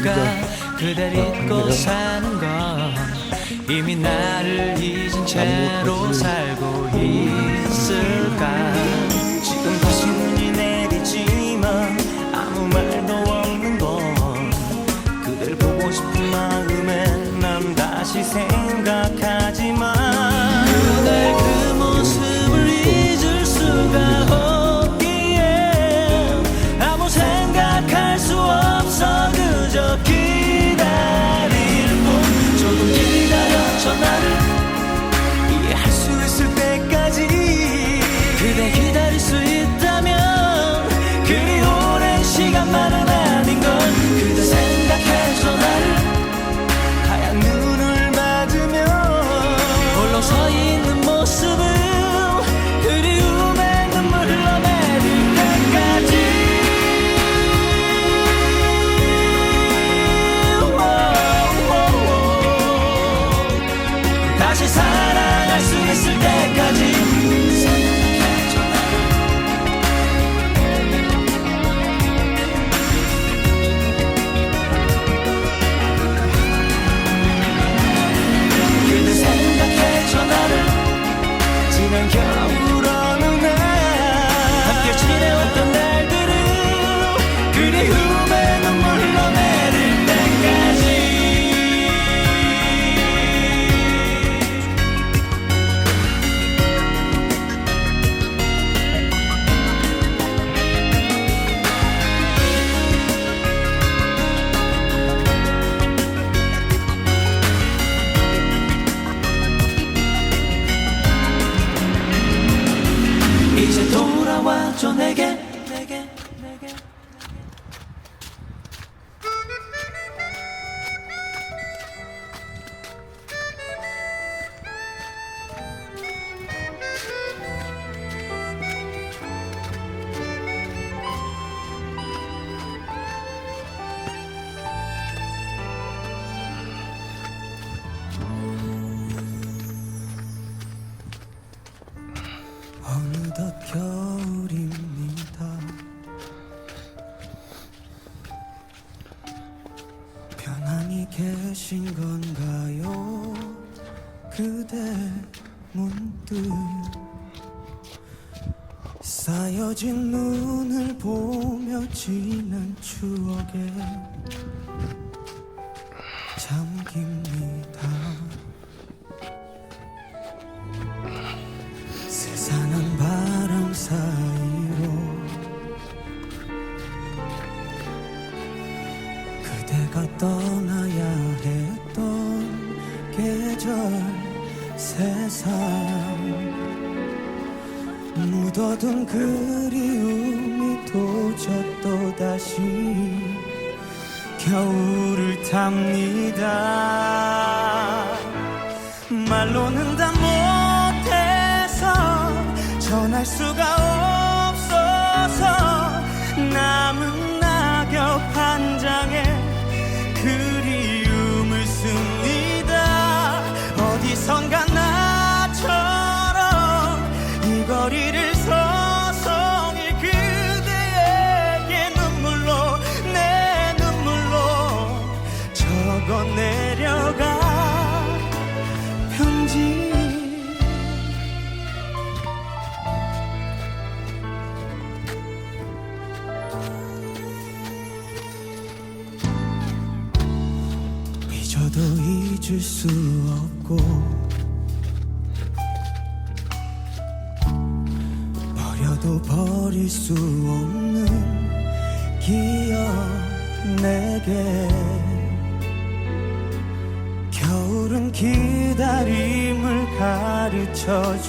누가 그댈 잊고 사는 건 이미 나를 잊은 채로 살고 있을까? 부서진 눈을 보며 지난 추억에 잠깁니다. 세상은 바람 사이로 그대가 떠나야 했던 계절 세상. 묻어둔 그리움이 도저 또다시 겨울을 탑니다. 말로는 다 못해서 전할 수가 없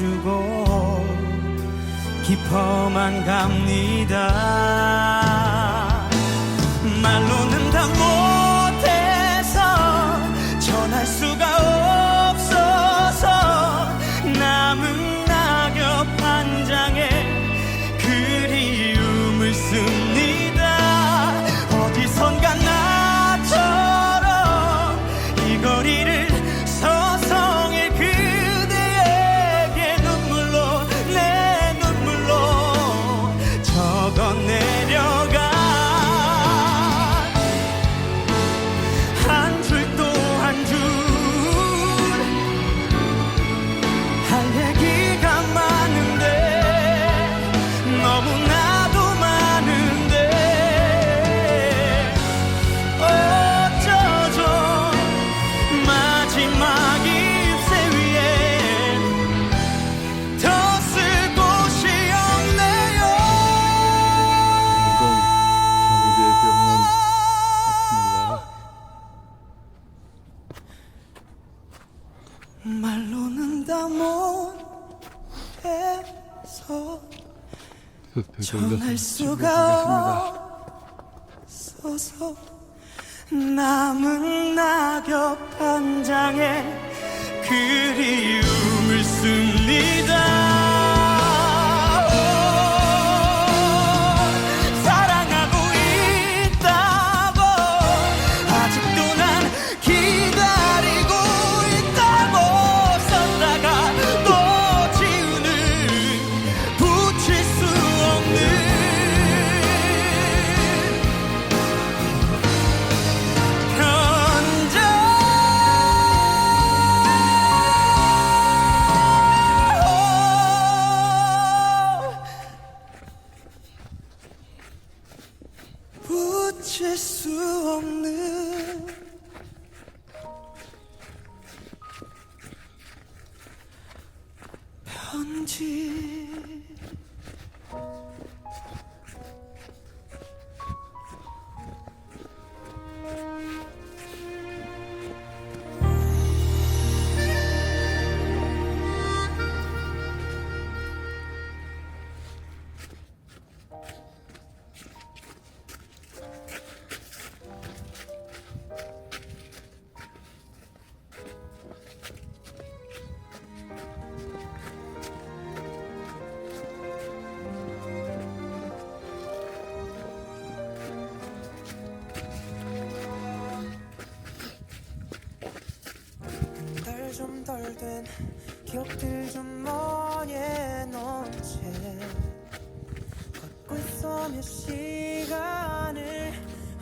주고 깊어만 갑니다 전할 수가 없어서 남은 낙엽 한 장에 그리움을 씁니다 들좀 머리에 채 걷고 있어 몇 시간을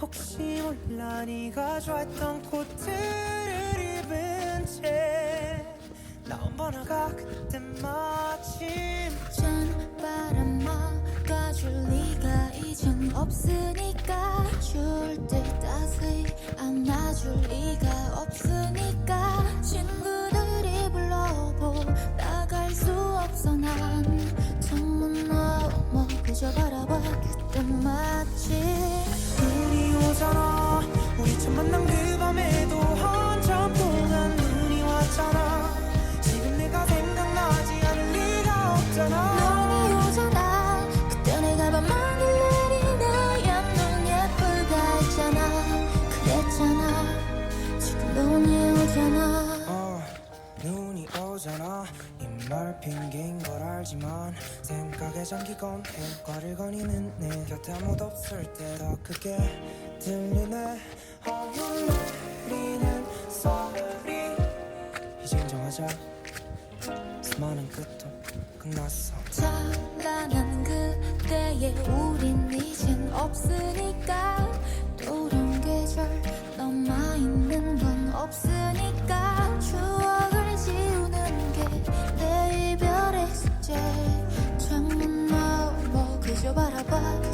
혹시 몰라 네가 좋아했던 코트를 입은 채 나온 번호가 그때 마침 찬 바람 막아줄 리가 이젠 없으니까 줄 때 따스히 안아줄 리가 없으니까 불러보 나갈 수 없어. 난 창문 넘어 그저 바라봐 그때 마치. 눈이 오잖아. 우리 처음 만난 그 밤에도 이말 핑계인 걸 알지만 생각에 잠기곤 해 과를 거니는 내 곁에 아무도 없을 때 더 크게 들리네. 어눈 내리는 소리. 이제 인정하자. 수많은 끝도 끝났어. 찬란한 그때의 우린 이젠 없으니까 그저 바라봐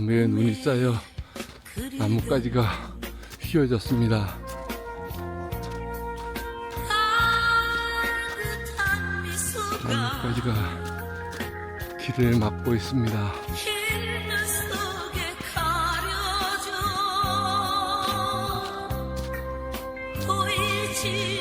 밤에 눈이 쌓여 나뭇가지가 휘어졌습니다. 나뭇가지가 길을 막고 있습니다. 보이지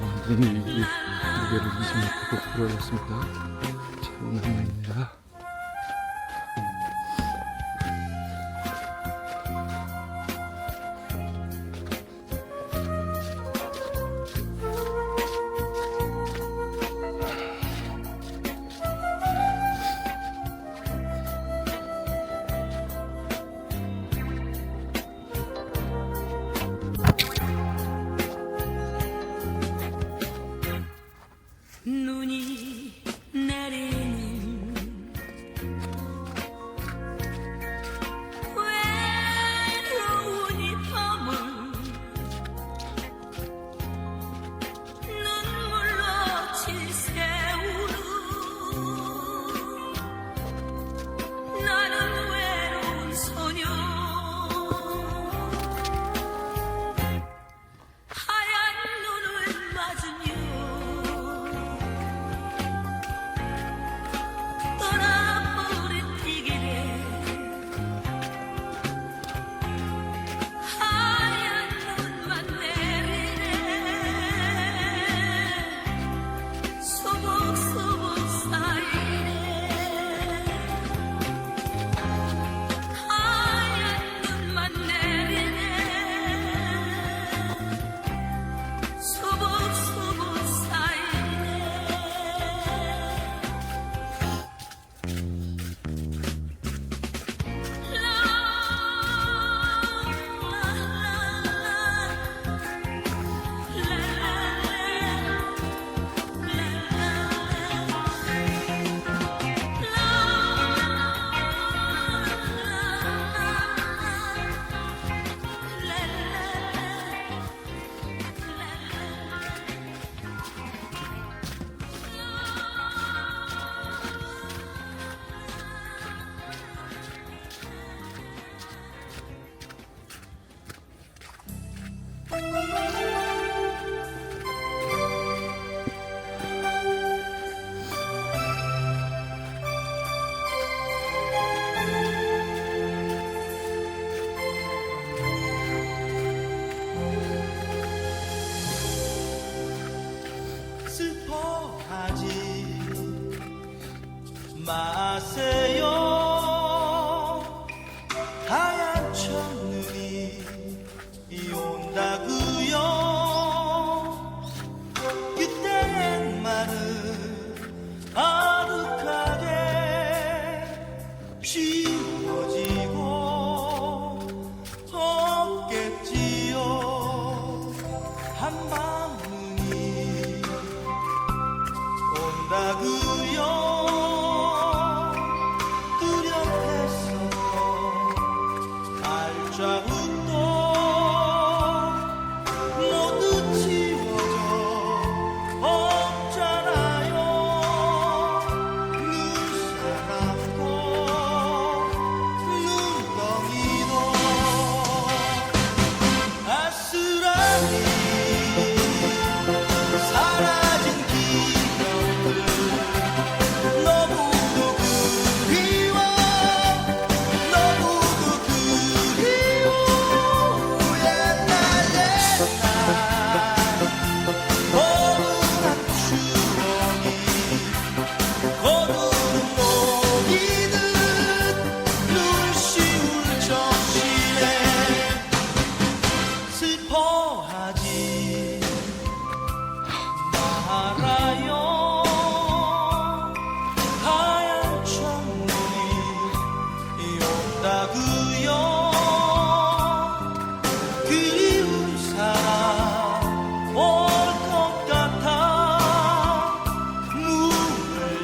완전히 이 무게를 20m 풀어졌습니다.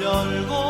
열고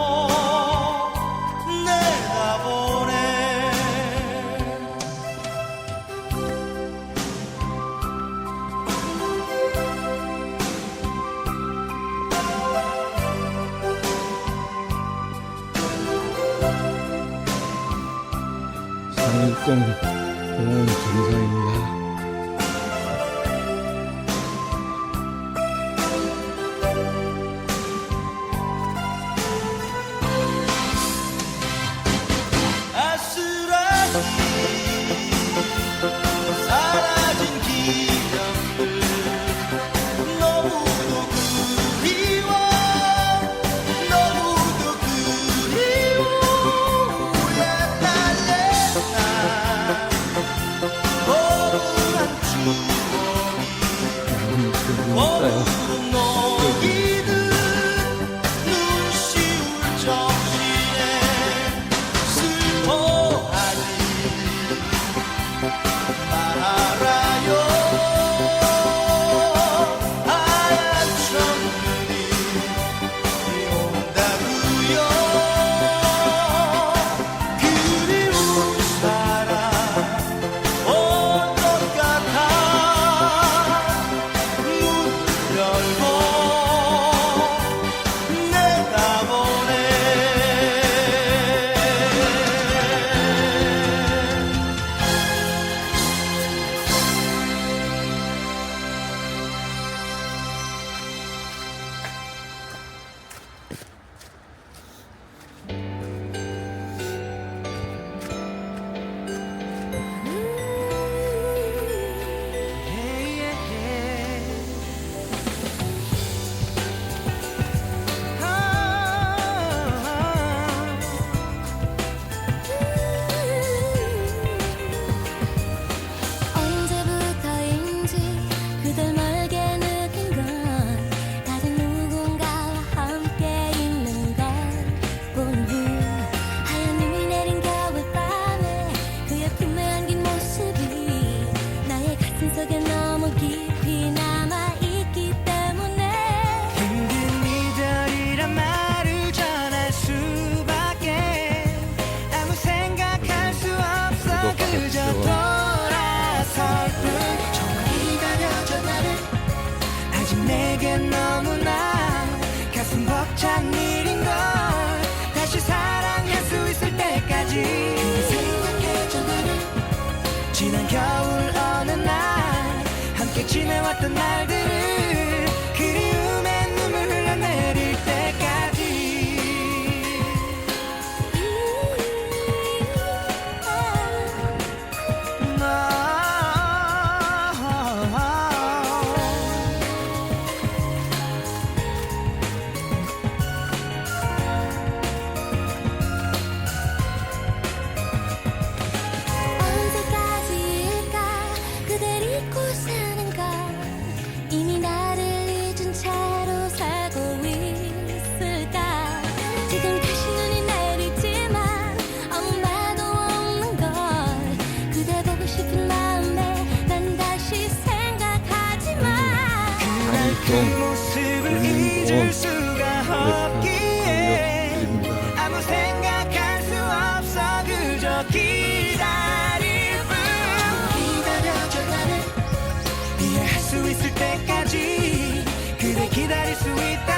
수 있을 때까지 그대 기다릴 수 있다.